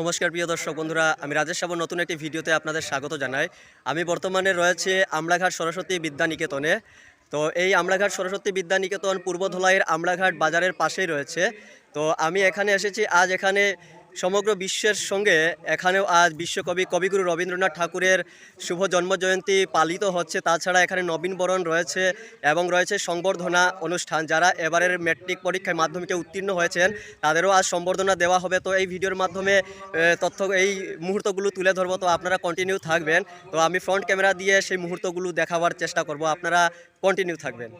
নমস্কার, প্রিয় দর্শক বন্ধুরা। আমি রাজেশ সাবর নতুন একটি ভিডিওতে আপনাদের স্বাগত জানাই। আমি বর্তমানে রয়েছে আমড়াঘাট সরস্বতী বিদ্যানিকেতনে। তো এই আমড়াঘাট সরস্বতী বিদ্যানিকেতন পূর্ব ধলাইয়ের আমড়াঘাট বাজারের পাশেই রয়েছে। তো আমি এখানে এসেছি। আজ এখানে সমগ্র বিশ্বের সঙ্গে এখানেও আজ বিশ্বকবি কবিগুরু রবীন্দ্রনাথ ঠাকুরের শুভ জন্মজয়ন্তী পালিত হচ্ছে। তাছাড়া এখানে নবীনবরণ রয়েছে এবং রয়েছে সংবর্ধনা অনুষ্ঠান। যারা এবারের ম্যাট্রিক পরীক্ষায় মাধ্যমিকে উত্তীর্ণ হয়েছেন, তাদেরও আজ সম্বর্ধনা দেওয়া হবে। তো এই ভিডিওর মাধ্যমে তথ্য, এই মুহূর্তগুলো তুলে ধরবো। তো আপনারা কন্টিনিউ থাকবেন। তো আমি ফ্রন্ট ক্যামেরা দিয়ে সেই মুহূর্তগুলো দেখাবার চেষ্টা করব। আপনারা কন্টিনিউ থাকবেন।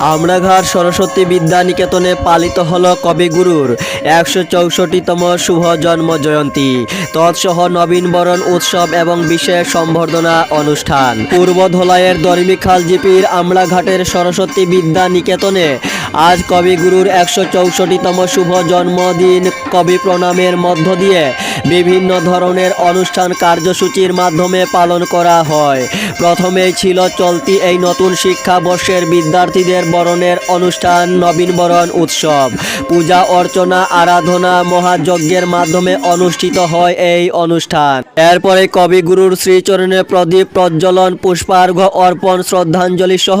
আমরাঘাট সরস্বতী বিদ্যা নিকেতনে পালিত হল কবিগুরুর একশো চৌষট্টিতম শুভ জন্ম জয়ন্তী। তৎসহ নবীনবরণ উৎসব এবং বিশেষ সম্বর্ধনা অনুষ্ঠান। পূর্ব ধলাইয়ের দরমিখাল জিপির আমরাঘাটের সরস্বতী বিদ্যানিকেতনে আজ কবিগুরুর একশো চৌষট্টিতম শুভ জন্মদিন। কবি প্রণামের মধ্য দিয়ে বিভিন্ন ধরনের অনুষ্ঠান কার্যসূচির মাধ্যমে পালন করা হয়। প্রথমেই ছিল চলতি এই নতুন শিক্ষাবর্ষের বিদ্যার্থীদের বরণের অনুষ্ঠান নবীনবরণ উৎসব। পূজা, অর্চনা, আরাধনা, মহাযজ্ঞের মাধ্যমে অনুষ্ঠিত হয় এই অনুষ্ঠান। এরপরে কবিগুরুর শ্রীচরণে প্রদীপ, প্রজ্বলন, পুষ্পার্ঘ্য অর্পণ, শ্রদ্ধাঞ্জলি সহ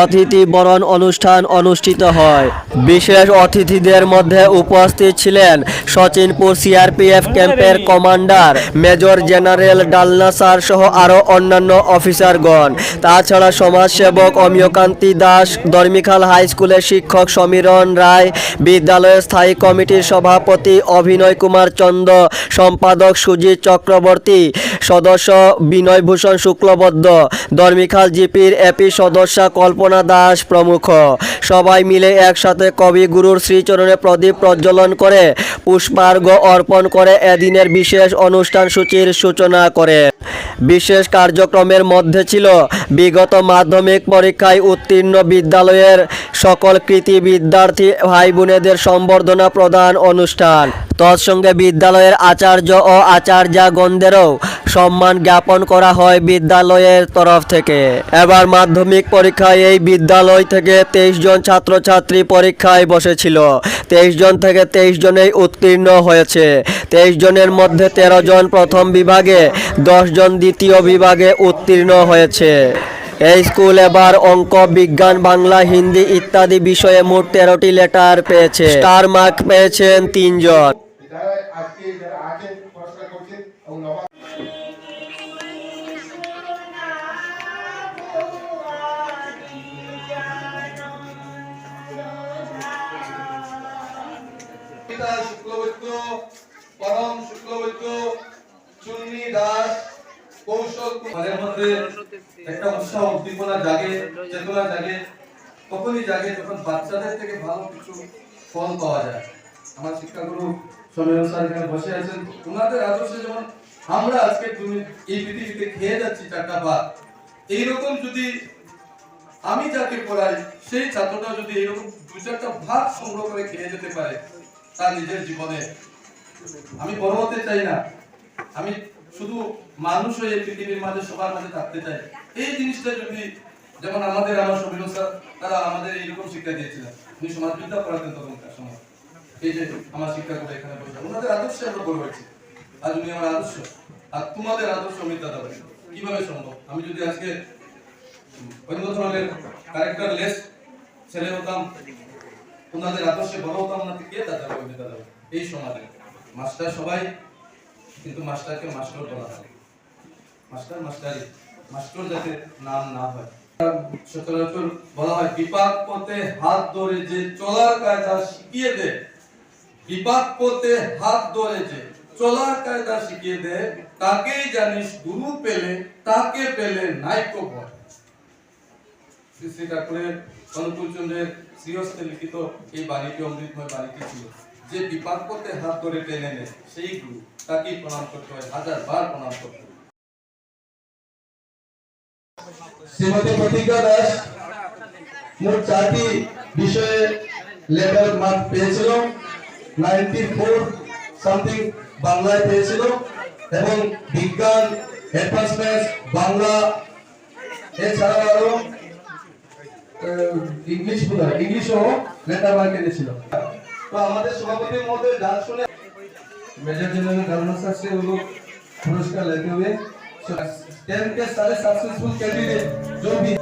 অতিথি বরণ অনুষ্ঠান অনুষ্ঠিত হয়। বিশেষ অতিথিদের মধ্যে উপস্থিত ছিলেন সচিনপুর সিআরপিএফ ক্যাম্পের commander, major general Dalna sir সহ আরও অন্যান্য অফিসারগণ। তাছাড়া সমাজসেবক অমিয়কান্তি দাস, দর্মিখাল হাই স্কুলের শিক্ষক সমীরণ রায়, বিদ্যালয়ের স্থায়ী কমিটির সভাপতি অভিনয় কুমার চন্দ, সম্পাদক সুজিত চক্রবর্তী, সদস্য বিনয় ভূষণ শুক্লবদ্ধ দর্মিখাল জিপির এপি সদস্যা কল্পনা দাস প্রমুখ। সবাই মিলে একসাথে কবিগুরুর শ্রীচরণে প্রদীপ প্রজ্বলন করে পুষ্পার্ঘ্য অর্পণ করে এদিনের বিশেষ অনুষ্ঠান সূচির সূচনা করে। বিশেষ কার্যক্রমের মধ্যে ছিল বিগত মাধ্যমিক পরীক্ষায় উত্তীর্ণ বিদ্যালয়ের সকল কৃতি বিদ্যার্থী ভাই বোনেদের সম্বর্ধনা প্রদান অনুষ্ঠান। তৎসঙ্গে বিদ্যালয়ের আচার্য ও আচার্যাগণদেরও সম্মান জ্ঞাপন করা হয় বিদ্যালয়ের তরফ থেকে। এবার মাধ্যমিক পরীক্ষায় এই বিদ্যালয় থেকে তেইশ জন ছাত্রছাত্রী পরীক্ষায় বসেছিল। তেইশ জন থেকে তেইশ জনেই উত্তীর্ণ হয়েছে। তেইশ জনের মধ্যে তেরো জন প্রথম বিভাগে, দশ জন দ্বিতীয় বিভাগে উত্তীর্ণ হয়েছে। এই স্কুল এবার অঙ্ক, বিজ্ঞান, বাংলা, হিন্দি ইত্যাদি বিষয়ে মোট তেরোটি লেটার পেয়েছে। স্টার মার্ক পেয়েছেন তিনজন। পিতা শুক্লবৈদ্য, পরম শুক্লবৈদ্য, চুন্নি দাস, কৌশল একটা জাগে জাগে জাগে যখন বাচ্চাদের থেকে ভালো কিছু ফল পাওয়া যায়। আমার শিক্ষাগুরু বসে আছেন। ওনাদের আদর্শে যেমন আমরা আজকে এই খেয়ে যাচ্ছি ভাত, এইরকম যদি আমি যাকে পড়াই, সেই ছাত্রটা যদি এরকম দু চারটা ভাত সংগ্রহ করে খেয়ে যেতে পারে তার নিজের জীবনে। আমি বড় হতে চাই না। আমি শুধু মানুষ হয়ে পৃথিবীর মাঝে, সবার মাঝে থাকতে চাই। এই জিনিসটা যদি যেমন আমাদের, আমার সমীর স্যার, তারা আমাদের এইরকম শিক্ষা দিয়েছিলেন উনি সমাজবিদ্যা পড়াতেন তখনকার সময়। এই যে আমার শিক্ষাগুলো এখানে বসে। ওনাদের আদর্শে আমরা বড় হয়েছি। আজ উনি আমার আদর্শ। আর তোমাদের আদর্শ অমিত দাদা। কীভাবে সম্ভব? আমি যদি আজকে অন্য ধরনের ক্যারেক্টার লেস ছেলে হতাম ওনাদের আদর্শে বড় হতাম না কে দাদা বলবে দাদা এই সমাজে। মাস্টার সবাই, কিন্তু মাস্টারকে মাস্টার বলা হয়। মাস্টার মাস্টারি মাস্টার যাতে নাম না হয়। সচরাচর বলা হয়, বিপাক পথে হাত ধরে যে চলার কায়দা শিখিয়ে দে। বিপাক পথে হাত ধরে যে চলার কায়দা শিখিয়ে দে, তাকেই জানিস গুরু পেলে, তাকে পেলে নাইকো ভয় শ্রী শ্রী ঠাকুরের লিখিত এই অমৃতময় ছিল। যে বিপাক পথে হাত ধরে টেনে নেয়, সেই গুরু তাকেই প্রণাম করতে হয়, হাজার বার প্রণাম করতে হয়। শ্রীমতী প্রতিজ্ঞা দাস মোট চারটি বিষয়ে লেটার মার্ক পেয়েছিল। নাইনটি ফোর সামথিং বাংলায় পেয়েছিল এবং বিজ্ঞান অ্যাডভান্স ম্যাথস বাংলা, এছাড়াও আরও इंग्लिश बोला इंग्लिश हो लेटर मार्क এনেছিল তো আমাদের সভাপতি মহোদয় গান শুনে मेजर जनरल गवर्नर सर से वो लोग पुरस्कार लेते हुए टेन के सारे सक्सेसफुल कैंडिडेट जो भी